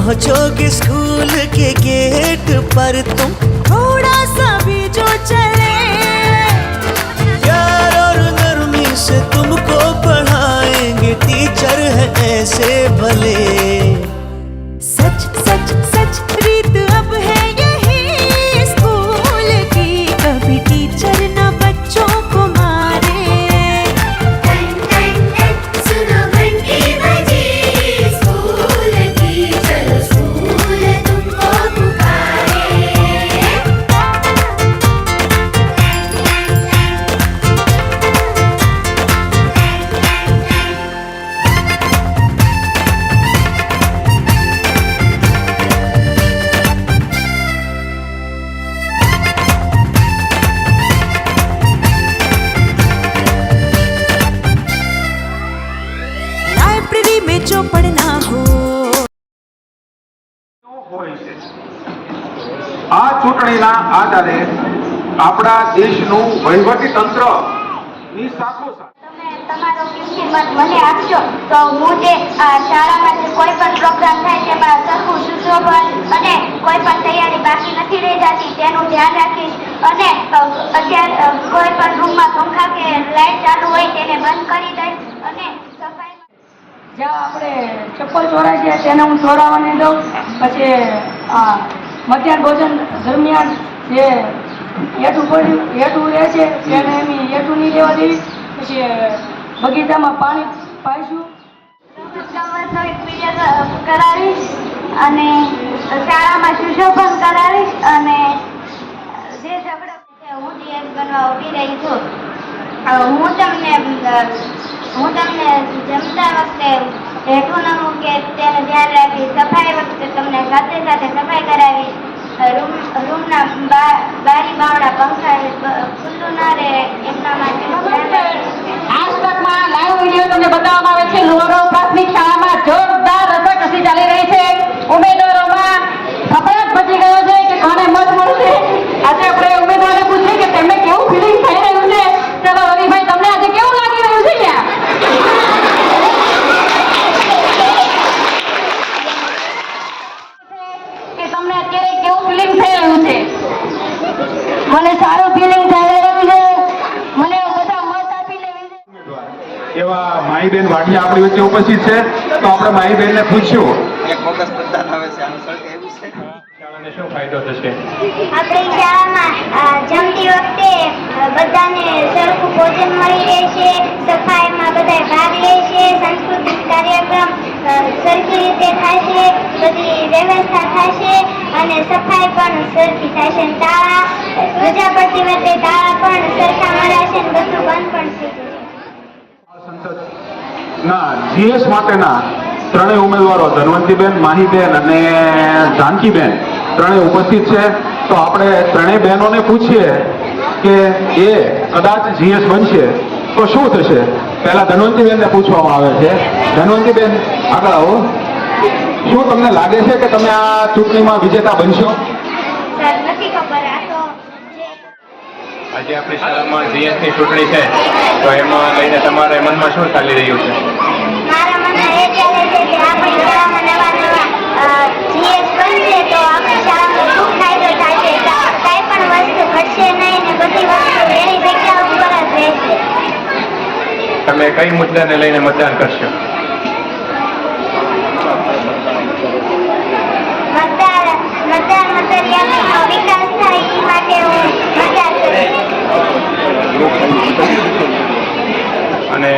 पहुंचोगे school के gate पर तुम थोड़ा सा भी जो चले આ ચૂંટણીના આધારે આપણા દેશનું વહીવટી તંત્રની સાથોસાથ તમે તમારો કિંમતી મત મને આપજો. તો હું જે શાળામાં જે કોઈ પણ પ્રોગ્રામ થાય તેમાં સરખું સુશોભન અને કોઈ પણ તૈયારી બાકી નથી રહી જતી તેનું ધ્યાન રાખીશ. અને અત્યારે કોઈ પણ રૂમમાં પંખા કે લાઇટ ચાલુ હોય તેને બંધ કરી દઈશ. અને સફાઈ જ્યાં આપણે ચપ્પલ ચોરાય છે તેને હું ચોરાવા નહીં દઉં. પછી આ મધ્યાહન ભોજન દરમિયાન જે હેઠું પડ્યું, હેઠું રહે છે એને એની હેઠું નહીં લેવા દેવી. પછી બગીચામાં પાણી પાઈશું. કરાવીશ અને શાળામાં સુશોભન કરાવીશ અને જે ઝઘડો છે, હું ડીએસ બનવા ઊભી રહી છું. હું તમને હું તમને જમતા વખતે હેઠું ન મૂકે તેનું ધ્યાન રાખી સફાઈ વખતે તમને સાથે સાથે સફાઈ કરાવી રૂમ, રૂમના બારી, બાવડા, પંખા ખુલ્લું ન રહે. એમના માટે ધ્યાન તકમાં લાઈવ વીડિયો તમને બતાવવામાં આવે છે લોરો પ્રાથમિક શાળામાં જોરદાર રસાકસી ચાલી રહી છે ઉમેદવારોમાં ફફડાટ મચી ગયો છે કે કોને મત મળશે આજે આપણે ઉમેદવારને પૂછીએ કે તેમને કેવું ફિલિંગ થઈ રહ્યું છે ચલો રવિભાઈ તમને આજે કેવું લાગી રહ્યું છે ત્યાં કે તમને અત્યારે કેવું ફિલિંગ થઈ રહ્યું છે મને સારું ફિલિંગ થઈ રહ્યું છે મને બધા મત આપીને વિજય એવા માહીબેન વાડિયા આપણી વચ્ચે ઉપસ્થિત છે. તો આપણે માહીબેનને પૂછ્યું. એક બોગસ મતદાન આવે છે આનું સર એવું છે? શાળાને શું ફાયદો થશે? આપણી શાળામાં જમતી વખતે બધાને સરખું ભોજન મળી રહેશે સફાઈમાં બધા ભાગ લેશે સાંસ્કૃતિક કાર્યક્રમ સરખી રીતે થશે બધી વ્યવસ્થા થશે અને સફાઈ પણ સરખી થાય છે. તાળા રજા પડતી વખતે તાળા પણ સરખા મરાશે અને બધું બંધ પણ થઈ જશે સંસદ ના જીએસ માટેના ત્રણેય ઉમેદવારો ધનવંતીબેન માહીબેન અને જાનકીબેન ત્રણેય ઉપસ્થિત છે. તો આપણે ત્રણેય બહેનોને પૂછીએ કે એ કદાચ જીએસ બનશે તો શું થશે? પહેલા ધનવંતીબેનને પૂછવામાં આવે છે. ધનવંતીબેન આગળ આવો. શું તમને લાગે છે કે તમે આ ચૂંટણીમાં વિજેતા બનશો? સર નથી ખબર આ તો જે આજે આપણી શાળામાં જીએસની ચૂંટણી છે તો એમાં લઈને તમારે મનમાં શું ચાલી રહ્યું છે? બનશે તો આપણી શાળામાં ખૂબ ફાયદો થશે કાંઈ પણ વસ્તુ ઘટશે નહીં ને બધી વસ્તુ એની જગ્યા ઉપર જ રહેશે. તમે કઈ મુદ્દાને લઈને મતદાન કરશો? વિકાસ થાય એ માટે હું મતદાર કરીશ અને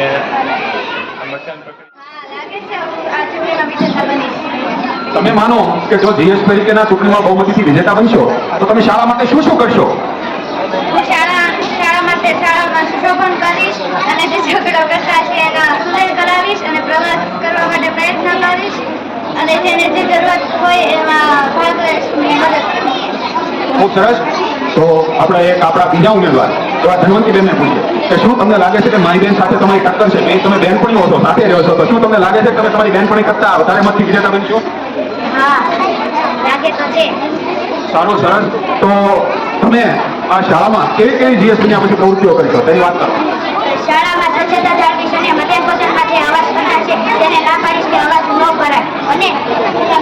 આ મતદાન પ્રક્રિયા લાગે છે હું આ ચૂંટણીમાં વિજેતા બનીશ તમે માનો કે જો જીએસ તરીકેના ચૂંટણીમાં બહુમતીથી વિજેતા બનશો તો તમે શાળા માટે શું શું કરશો? હું શાળા શાળા માટે શાળામાં સુશોભન કરીશ અને જે ઝઘડો કરતા છે એના સુધાર કરાવીશ અને પ્રવાસ કરવા માટે પ્રયત્ન કરીશ અને જેને જે જરૂરત હોય એમાં ભાગ લેવાની ખૂબ સરસ. તો આપણે એક આપણા બીજા ઉમેદવાર એવા ધનવંતીબેનને પૂછીએ કે શું તમને લાગે છે કે મારી બેન સાથે તમારી ટક્કર છે? બે તમે પણ છો સાથે રહ્યો છો તો શું તમને લાગે છે કે તમે તમારી બેનપણી કરતા વધારે મતથી વિજેતા બનશો? સારું સરસ. તો તમે આ શાળામાં કેવી કેવી જીએસટીની આપણે પ્રવૃત્તિઓ કરી છો તેની વાત કરો શાળામાં સ્વચ્છતા જાળવીશ મધ્યાહન ભોજનમાં જે અવાજ કરનાર છે તેને ના પાડીશ કે અવાજ ન કરાય અને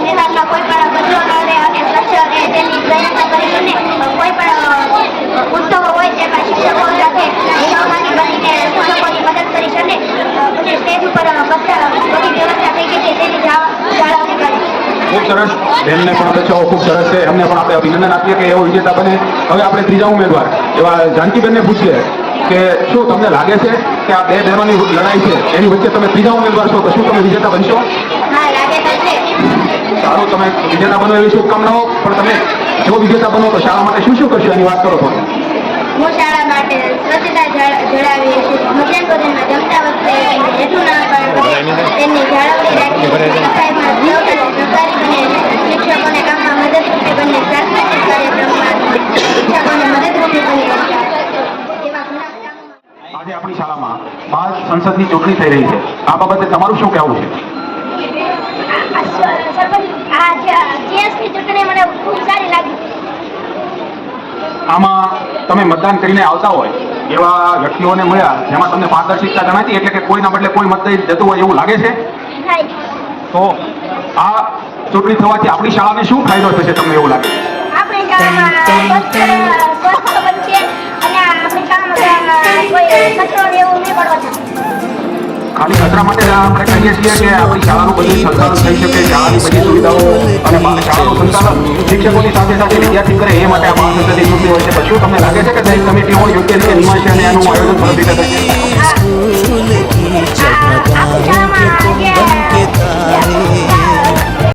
મેદાનમાં કોઈ પણ કચરો ન રહે અને સ્વચ્છ રહે તેની પ્રયત્ન કરીશ અને કોઈ પણ ઉત્સવો હોય તેમાં શિક્ષકો સાથે સહભાગી બનીને શિક્ષકોની મદદ કરીશ અને સ્ટેજ ઉપર બધી વ્યવસ્થા થઈ ગઈ છે તેની જાળ- જાળવણી કરીશ ખૂબ સરસ. બેનને પણ અપેક્ષાઓ ખૂબ સરસ છે. એમને પણ આપણે અભિનંદન આપીએ કે એવો વિજેતા બને. હવે આપણે ત્રીજા ઉમેદવાર એવા જાનકીબેનને પૂછીએ કે શું તમને લાગે છે કે આ બે બહેનોની લડાઈ છે? એની વચ્ચે તમે ત્રીજા ઉમેદવાર છો તો શું તમે વિજેતા બનશો? સારું તમે વિજેતા બનો એવી શુભકામનાઓ. પણ તમે જો વિજેતા બનો તો શાળા માટે શું શું કરશો? એની વાત કરો તો હું શાળા માટે સ્વચ્છતા જળ- જળાવીશ મધ્યાહન ભોજનમાં જમતા વખતે હેઠું ના પડે તેની જાળવણી રાખી. આજે આપણી શાળામાં બાળ સંસદની ચૂંટણી થઈ રહી છે આ બાબતે તમારું શું કહેવું છે આમાં તમે મતદાન કરીને આવતા હોય એવા વ્યક્તિઓને મળ્યા જેમાં તમને પારદર્શિકતા જણાતી એટલે કે કોઈના બદલે કોઈ મતદાન જતું હોય એવું લાગે છે તો આ ચૂંટણી થવાથી આપણી શાળાને શું ફાયદો થશે તમને એવું લાગે આપણી ખાલી કચરા માટે આપણે કહીએ છીએ કે આપણી શાળાનું બધું સંચાલન થઈ શકે શાળાની બધી સુવિધાઓ અને શાળાનું સંચાલન શિક્ષકોની સાથે સાથે વિદ્યાર્થી કરે એ માટે આ મહાસંસદની ચૂંટણી હોય છે પછી તમને લાગે છે કે દરેક કમિટીઓ યોગ્ય રીતે નિમાશે અને એનું આયોજન ફરજિયાત થશે